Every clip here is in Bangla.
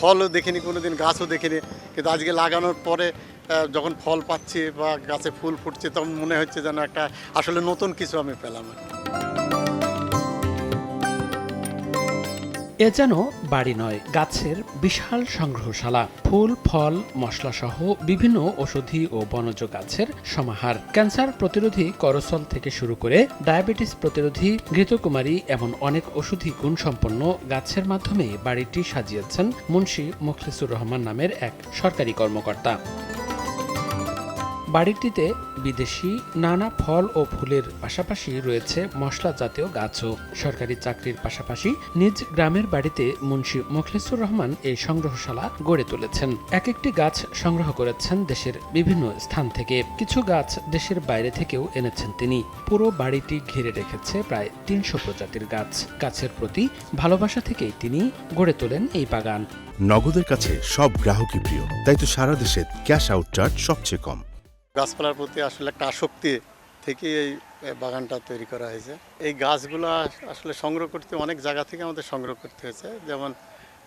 ফলও দেখিনি কোনো দিন গাছও দেখিনি। কিন্তু আজকে লাগানোর পরে যখন ফল পাচ্ছি বা গাছে ফুল ফুটছে, তখন মনে হচ্ছে যেন একটা আসলে নতুন কিছু আমি পেলাম এ যেন বাড়ি নয়, গাছের বিশাল সংগ্রহশালা। ফুল, ফল, মশলাসহ বিভিন্ন ওষুধি ও বনজ গাছের সমাহার। ক্যান্সার প্রতিরোধী করসল থেকে শুরু করে ডায়াবেটিস প্রতিরোধী ঘৃতকুমারী এমন অনেক ওষুধি গুণসম্পন্ন গাছের মাধ্যমে বাড়িটি সাজিয়েছেন মুন্সী মুখলিসুর রহমান নামের এক সরকারি কর্মকর্তা। বাড়িটিতে বিদেশি নানা ফল ও ফুলের পাশাপাশি রয়েছে মশলা জাতীয় গাছও। সরকারি চাকরির পাশাপাশি নিজ গ্রামের বাড়িতে মুন্সী মোখলেসুর রহমান এই সংগ্রহশালা গড়ে তুলেছেন। এক একটি গাছ সংগ্রহ করেছেন দেশের বিভিন্ন স্থান থেকে। কিছু গাছ দেশের বাইরে থেকেও এনেছেন তিনি। পুরো বাড়িটি ঘিরে রেখেছে প্রায় তিনশো প্রজাতির গাছ। গাছের প্রতি ভালোবাসা থেকেই তিনি গড়ে তোলেন এই বাগান। নগদের কাছে সব গ্রাহকই প্রিয়, তাই তো সারা দেশে ক্যাশ আউট চার্জ সবচেয়ে কম। গাছপালার প্রতি আসলে একটা আসক্তি থেকে এই বাগানটা তৈরি করা হয়েছে। এই গাছগুলো আসলে সংগ্রহ করতে অনেক জায়গা থেকে আমাদের সংগ্রহ করতে হয়েছে। যেমন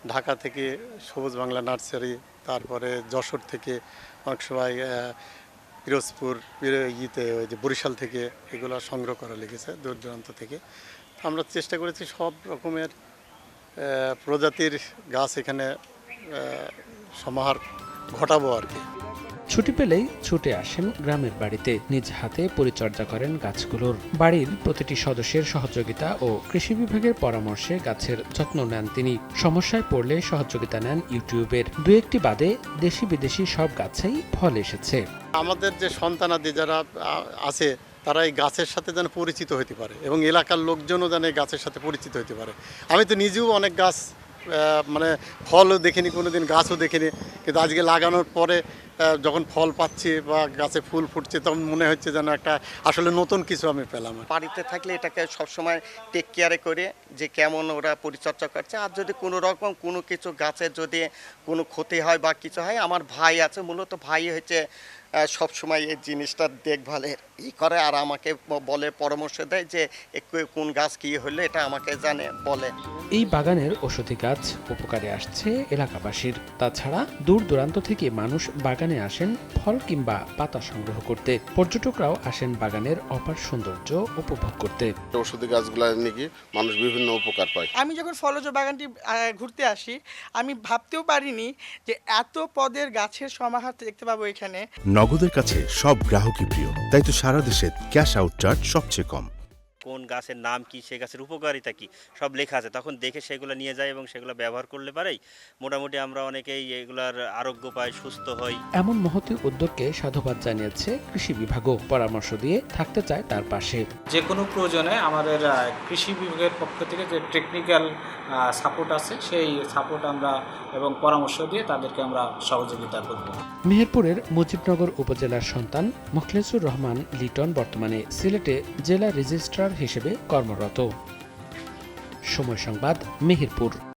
ঢাকা থেকে সবুজ বাংলা নার্সারি, তারপরে যশোর থেকে অনেক সময় পিরোজপুর, পিরো- ইতে ওই যে বরিশাল থেকে এগুলো সংগ্রহ করা লেগেছে দূর দূরান্ত থেকে। আমরা চেষ্টা করেছি সব রকমের প্রজাতির গাছ এখানে সমাহার ঘটাবো আর কি। ছুটি পেলেই ছুটে আসেন গ্রামের বাড়িতে। নিজ হাতে পরিচর্যা করেন গাছগুলোর। বাড়ির প্রতিটি সদস্যের সহযোগিতা ও কৃষি বিভাগের পরামর্শে গাছের যত্ন নেন তিনি। সমস্যায় পড়লে সহযোগিতা নেন ইউটিউবের। দু একটি বাদে দেশি বিদেশি সব গাছেই ফল এসেছে। আমাদের যে সন্তানাদি যারা আছে, তারা এই গাছের সাথে যেন পরিচিত হতে পারে এবং এলাকার লোকজনও যেন এই গাছের সাথে পরিচিত হতে পারে। আমি তো নিজেও অনেক গাছ মানে ফলও দেখিনি, কোনোদিন গাছও দেখিনি, কিন্তু আজকে লাগানোর পরে যখন ফল পাচ্ছি বা গাছে ফুল ফুটছে তখন মনে হচ্ছে যেন একটা আসলে নতুন কিছু আমি পেলাম। বাড়িতে থাকলে এটাকে সবসময় টেক কেয়ারে করে যে কেমন ওরা পরিচর্যা করছে। আর যদি কোনো রকম কোনো কিছু গাছের যদি কোনো ক্ষতি হয় বা কিছু হয় আমার ভাই আছে মূলত ভাই হচ্ছে আহ, সবসময় এই জিনিসটা দেখভালের ই করে আর আমাকে বলে পরামর্শ দেয় যে একটু কোন গাছ কী হলে এটা আমাকে জানে বলে। এই বাগানের ওষুধি গাছ উপকারে আসছে এলাকাবাসীর। তাছাড়া দূর দূরান্ত থেকে মানুষ বাগানে আসেন ফল কিংবা পাতা সংগ্রহ করতে। পর্যটকরাও আসেন বাগানের অপার সৌন্দর্য উপভোগ করতে। ওষুধি গাছগুলো নাকি মানুষ বিভিন্ন উপকার পায়। আমি যখন ফলজ বাগানটি ঘুরতে আসি আমি ভাবতেও পারিনি যে এত পদের গাছের সমাহার দেখতে পাবো এখানে। নগদের কাছে সব গ্রাহকই প্রিয় তাই তো সারা দেশে ক্যাশ আউট চার্জ সবচেয়ে কম। কোন গাছের নাম কি সে গাছের উপকারিতা কি সব লেখা আছে। তখন দেখে সেগুলো নিয়ে যায় এবং সেগুলো ব্যবহার করলে পারেই মোটামুটি আমরা অনেকেই এগুলার আরোগ্য পাই সুস্থ হই। এমন মহতি উদ্যোগকে সাধুবাদ জানিয়েছে কৃষি বিভাগও। পরামর্শ দিয়ে থাকতে চায় তার পাশে। যে কোনো প্রয়োজনে আমাদের কৃষি বিভাগের পক্ষ থেকে যে টেকনিক্যাল সাপোর্ট আছে সেই সাপোর্ট আমরা এবং পরামর্শ দিয়ে তাদেরকে আমরা সহযোগিতা করব। মেহেরপুরের মুজিবনগর উপজেলার সন্তান মুখলেসুর রহমান লিটন বর্তমানে সিলেটে জেলা রেজিস্ট্রার হিসেবে কর্মরত। সময় সংবাদ মেহেরপুর।